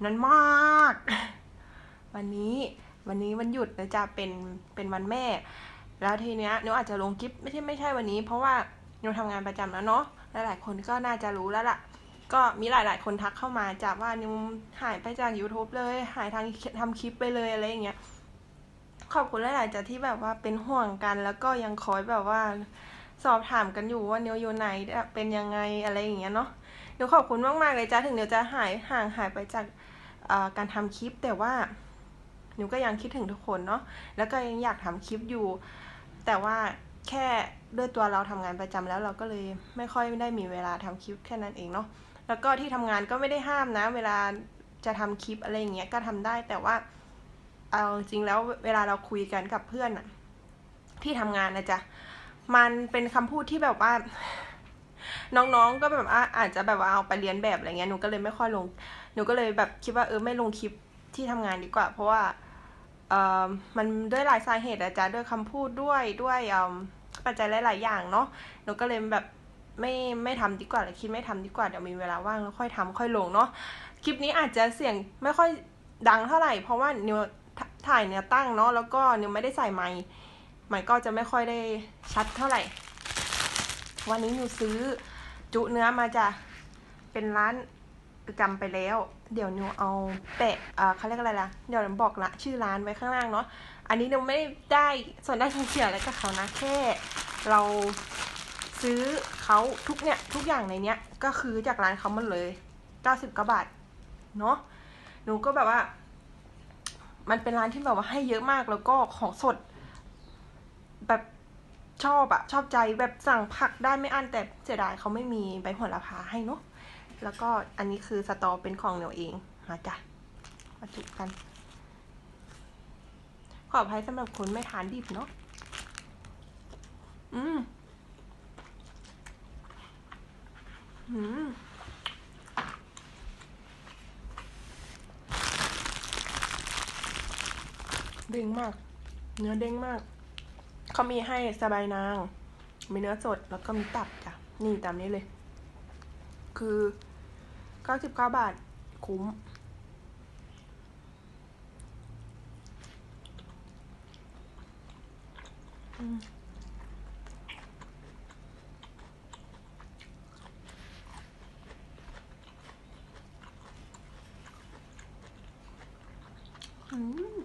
นนานมาก วันนี้วันนี้วันหยุดนะจ๊ะเป็นเป็นวันแม่ แล้วทีเนี้ยหนูอาจจะลงคลิปไม่ใช่ไม่ใช่วันนี้ เพราะว่าหนูทำงานประจำแล้วเนาะหลายๆคนก็น่าจะรู้แล้วล่ะ ก็มีหลาย ๆ คนทักเข้ามาจากว่านิวหายไปจาก YouTube เลย หายทางทำคลิปไปเลยอะไรอย่างเงี้ยขอบคุณหลาย ๆจ้ะที่แบบว่าเป็นห่วงกัน แล้วก็ยังคอยแบบว่า สอบถามกันอยู่ว่านิวอยู่ไหนเป็นยังไงอะไรอย่างเงี้ยเนาะนิวขอบคุณมากๆเลยจ้ะถึงนิวจะหายห่างหายไปจากการทำคลิปแต่ว่านิวก็ยังคิดถึงทุกคนเนาะแล้วก็ยังอยากทำคลิปอยู่ แต่ว่าแค่ด้วยตัวเราทำงานประจำแล้วเราก็เลยไม่ค่อยได้มีเวลาทำคลิปแค่นั้นเองเนาะแล้วก็ที่ทำงานก็ไม่ได้ห้ามนะ เวลาจะทำคลิปอะไรอย่างเงี้ยก็ทำได้แต่ว่าเอาจริงแล้วเวลาเราคุยกันกับเพื่อนอะที่ทำงานนะจ๊ะ มันเป็นคำพูดที่แบบว่า น้องๆก็แบบว่าอาจจะแบบว่าเอาไปเรียนแบบอะไรเงี้ยหนูก็เลยไม่ค่อยลง หนูก็เลยแบบคิดว่าเออไม่ลงคลิปที่ทำงานดีกว่า เพราะว่าเออมันด้วยหลายสาเหตุอะจ๊ะด้วยคำพูดด้วยด้วยเออปัจจัยหลายๆอย่างเนาะหนูก็เลยแบบไม่ไม่ทำดีกว่าเลยคิดไม่ทำดีกว่าเดี๋ยวมีเวลาว่างแล้วค่อยทำค่อยลงเนาะคลิปนี้อาจจะเสียงไม่ค่อยดังเท่าไหร่ เพราะว่านิวถ่ายเนี่ยตั้งเนาะแล้วก็นิวไม่ได้ใส่ไมค์ มันก็จะไม่ค่อยได้ชัดเท่าไหร่ วันนี้หนูซื้อจุเนื้อมาจะเป็นร้านประจำไปแล้ว เดี๋ยวหนูเอาแปะเขาเรียกอะไรล่ะ เดี๋ยวหนูบอกละชื่อร้านไว้ข้างล่างเนาะ อันนี้หนูไม่ได้ส่วนได้ส่วนเสียอะไรกับเขานะแค่เราซื้อเขาทุกเนี่ยทุกอย่างในเนี้ยก็คือจากร้านเขาหมดเลย 90กว่าบาทเนาะ หนูก็แบบว่า มันเป็นร้านที่แบบว่าให้เยอะมากแล้วก็ของสด แบบชอบอะชอบใจแบบสั่งผักได้ไม่อั้นแต่เสียดายเขาไม่มีใบหัวละพาให้เนาะแล้วก็อันนี้คือสตอเป็นของเหนียวเองมาจ้ะมาจุกัน ขออภัยสำหรับคนไม่ทานดิบเนาะอืมอืมเด้งมาก เนื้อเด้งมาก เขามีให้สบายนาง มีเนื้อสดแล้วก็มีตับจ้ะ นี่ตามนี้เลย คือเก้าสิบเก้าบาทคุ้ม อืมอืม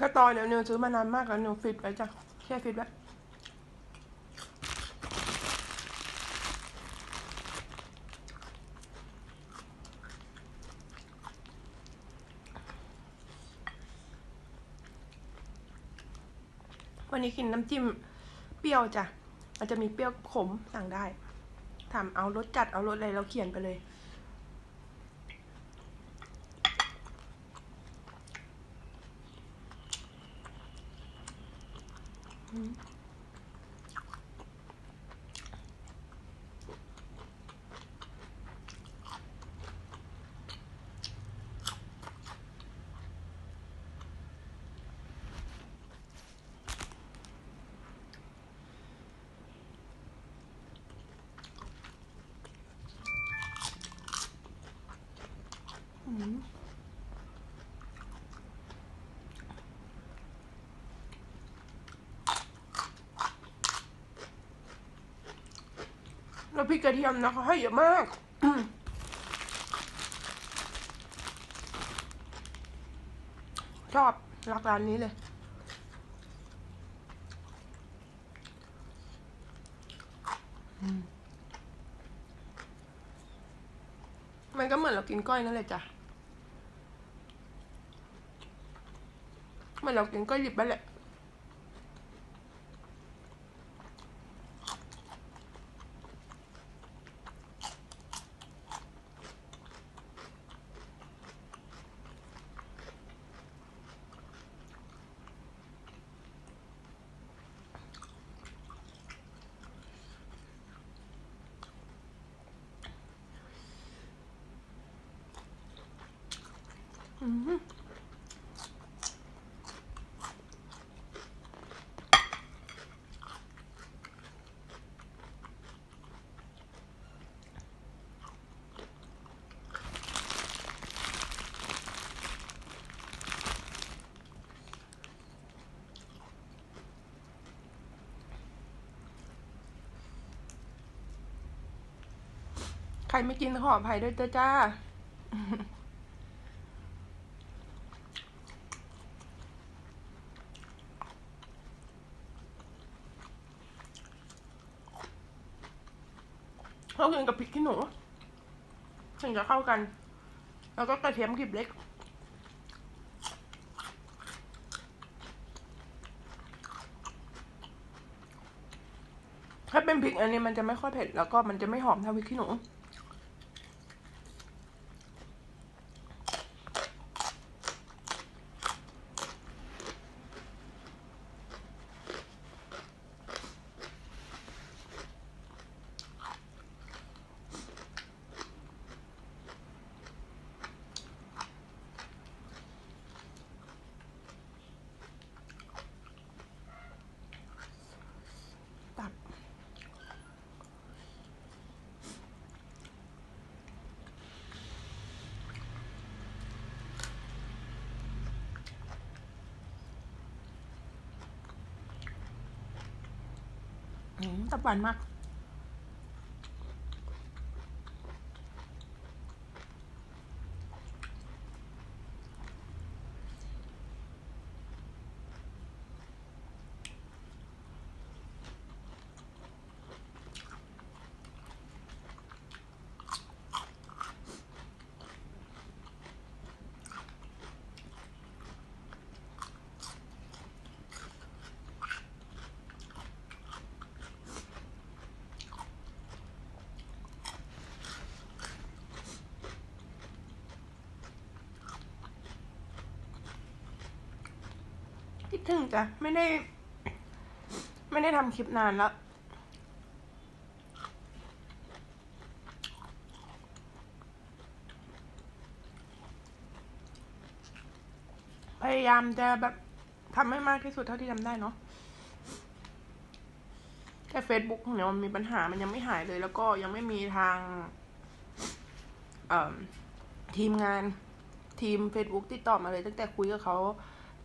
ก็ ตอนเดี๋ยวนิวซื้อมานานมากแล้วนิวฟิตไว้จ้ะแค่ฟิตไว้วันนี้กินน้ำจิ้มเปรี้ยวจ้ะมันจะมีเปรี้ยวขมสั่งได้ ถามเอารสจัดเอารสอะไรเราเขียนไปเลย อ พริกกระเทียมนะเขาให้เยอะมากชอบรักร้านนี้เลยมันก็เหมือนเรากินก้อยนั่นแหละจ้ะเหมือนเรากินก้อยดิบไปแหละ ใครไม่กินขออภัยด้วยเจ้า เรากินกับพริกขี้หนูถึงจะเข้ากัน แล้วก็กระเทียมกลีบเล็ก ถ้าเป็นพริกอันนี้มันจะไม่ค่อยเผ็ด แล้วก็มันจะไม่หอมเท่าพริกขี้หนู อืมตับหวานมาก คิดถึงจ้ะ ไม่ได้ ไม่ได้ทำคลิปนานแล้วพยายามจะแบบทำให้มากที่สุดเท่าที่ทำได้เนาะแต่ Facebook ของเนี่ยมันมีปัญหามันยังไม่หายเลย แล้วก็ยังไม่มีทางทีมงานทีม Facebook ติดต่อมาเลย ตั้งแต่คุยกับเขา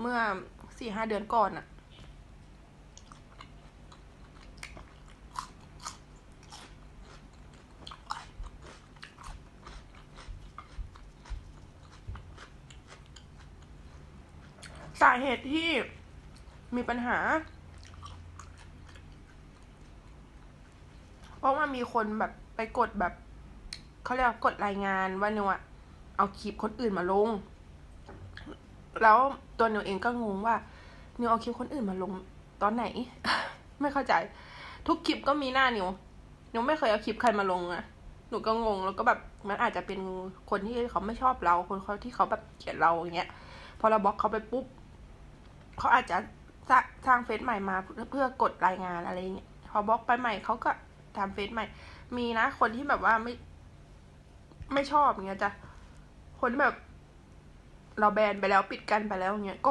เมื่อ สี่ห้าเดือนก่อนอะสาเหตุที่มีปัญหา เพราะว่ามีคนแบบไปกดแบบเขาเรียกกดรายงานว่านิวอะเอาคลิปคนอื่นมาลง แล้วตัวนิวเองก็งงว่า นิวเอาคลิปคนอื่นมาลงตอนไหน ไม่เข้าใจ ทุกคลิปก็มีหน้านิวนิวไม่เคยเอาคลิปใครมาลงอะหนูก็งงแล้วก็แบบมันอาจจะเป็นคนที่เขาไม่ชอบเรา คนเขาที่เขาแบบเกลียดเราอย่างเงี้ย พอเราบล็อกเขาไปปุ๊บเขาอาจจะสร้างเฟซใหม่มาเพื่อกดรายงานอะไรเงี้ยพอบล็อกไปใหม่เขาก็ทำเฟซใหม่ มีนะ คนที่แบบว่าไม่ ไม่ชอบอย่างเงี้ยจ้ะคนที่แบบ เราแบนไปแล้วปิดกันไปแล้วอย่างเงี้ยก็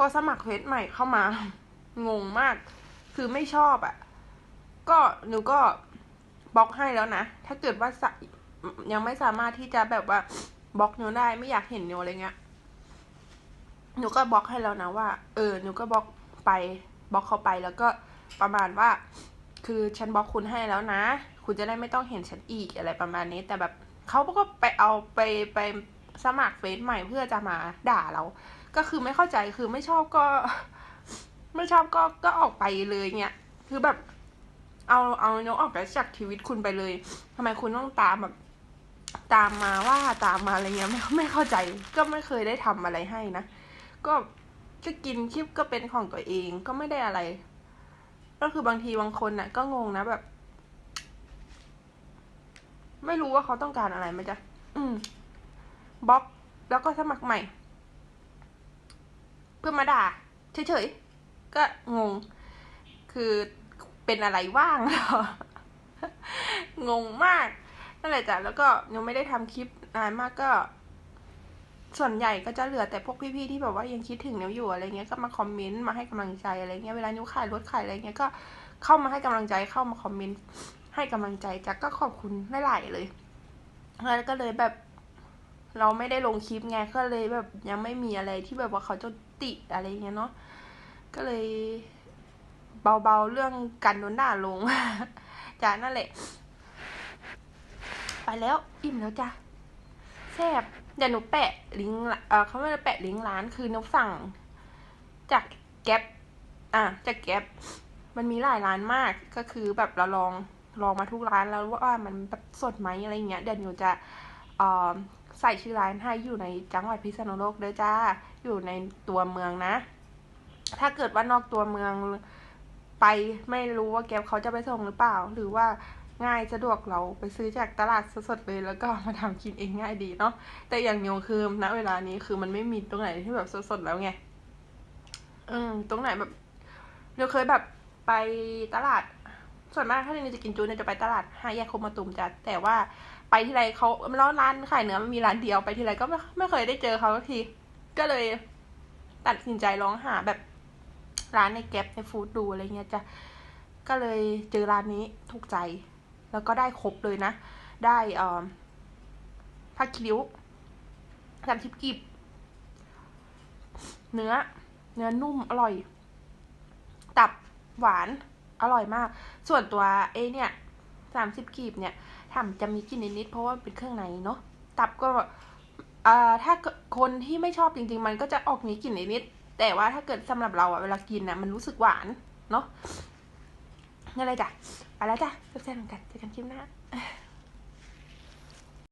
ก็สมัครเฟซใหม่เข้ามา งงมาก คือไม่ชอบอะ่ะ ก็หนูก็บล็อกให้แล้วนะ ถ้าเกิดว่ายังไม่สามารถที่จะแบบว่าบล็อกหนูได้ไม่อยากเห็นหนูอะไรเงี้ยหนูก็บล็อกให้แล้วนะว่า เออหนูก็บล็อกไปบล็อกเขาไปแล้วก็ประมาณว่า คือฉันบล็อกคุณให้แล้วนะ คุณจะได้ไม่ต้องเห็นฉันอีกอะไรประมาณนี้ แต่แบบเขาก็ไปเอาไปไปสมัครเฟซใหม่เพื่อจะมาด่าเรา ก็คือไม่เข้าใจคือไม่ชอบก็ ไม่ชอบก็ก็ออกไปเลยเนี่ยคือแบบเอาเอานกออกไปจากชีวิตคุณไปเลยทำไมคุณต้องตามแบบตามมาว่าตามมาอะไรเงี้ยไม่ไม่เข้าใจ ก็ไม่เคยได้ทำอะไรให้นะก็จะกินคลิปก็เป็นของตัวเองก็ไม่ได้อะไร ก็คือบางทีบางคนน่ะ ก็งงนะแบบ ไม่รู้ว่าเขาต้องการอะไรไหมจ๊ะอืมบล็อกแล้วก็สมัครใหม่ เพื่อมาด่าเฉยๆ ก็งง คือเป็นอะไรว่างหรองงมากนั่นแหละจ้ะแล้วก็ยังไม่ได้ทำคลิปนานมากก็ ส่วนใหญ่ก็จะเหลือแต่พวกพี่ๆที่แบบว่ายังคิดถึงนิวอยู่อะไรเงี้ยก็มาคอมเมนต์มาให้กำลังใจอะไรเงี้ยเวลานิวขายรถขายอะไรเงี้ยก็เข้ามาให้กำลังใจเข้ามาคอมเมนต์ให้กำลังใจจ้ะก็ขอบคุณหลายๆเลยแล้วก็เลยแบบ เราไม่ได้ลงคลิปไงก็เลยแบบยังไม่มีอะไรที่แบบว่าเขาจะติอะไรเงี้ยเนาะก็เลยเบาๆเรื่องการโดนด่าลงจ้ะนั่นแหละ ไปแล้วอิ่มแล้วจ้ะแซ่บเดี๋ยวหนูแปะลิงก์เออเขาไม่ได้แปะลิงก์ร้านคือหนูสั่ง จากแก๊ปอะจากแก๊ปมันมีหลายร้านมากก็คือแบบเราลองลองมาทุกร้านแล้วว่ามันแบบสดไหมอะไรเงี้ยเดี๋ยวหนูจะเอ่อ ใส่ชื่อร้านให้อยู่ในจังหวัดพิษณุโลกเด้อจ้า อยู่ในตัวเมืองนะ ถ้าเกิดว่านอกตัวเมืองไปไม่รู้ว่าแก๊ปเขาจะไปส่งหรือเปล่า หรือว่าง่ายสะดวกเราไปซื้อจากตลาดสดๆเลยแล้วก็มาทำกินเองง่ายดีเนาะแต่อย่างเดียคือณเวลานี้คือมันไม่มีตรงไหนที่แบบสดๆแล้วไงอืมตรงไหนแบบเราเคยแบบไปตลาด ส่วนมากถ้าเราจะกินจูเนี่ยจะไปตลาดห้าแยกโคกมาตุมจ้ะแต่ว่าไปที่ไรเขาแล้วร้านขายเนื้อมันมีร้านเดียวไปที่ไรก็ไม่ไม่เคยได้เจอเขาสักที ก็เลยตัดสินใจลองหาแบบร้านในแก๊ปในฟู้ดดูอะไรเงี้ยจ้ะก็เลยเจอร้านนี้ถูกใจ แล้วก็ได้ครบเลยนะ ได้เอ่อผักคิริ้วสามสิบกีบเนื้อ เนื้อนุ่มอร่อย ตับหวาน อร่อยมาก ส่วนตัวเอเนี่ยสามสิบกีบเนี่ยทำจะมีกลิ่นนิดๆเพราะว่าเป็นเครื่องในเนาะตับก็เอ่อถ้าคนที่ไม่ชอบจริง ๆ มันก็จะออกมีกลิ่นนิดๆแต่ว่าถ้าเกิดสำหรับเราอะเวลากินอะมันรู้สึกหวานเนาะนั่นเลยจ้ะไปแล้วจ้ะแซ่บๆเหมือนกันเจอกันคลิปหน้า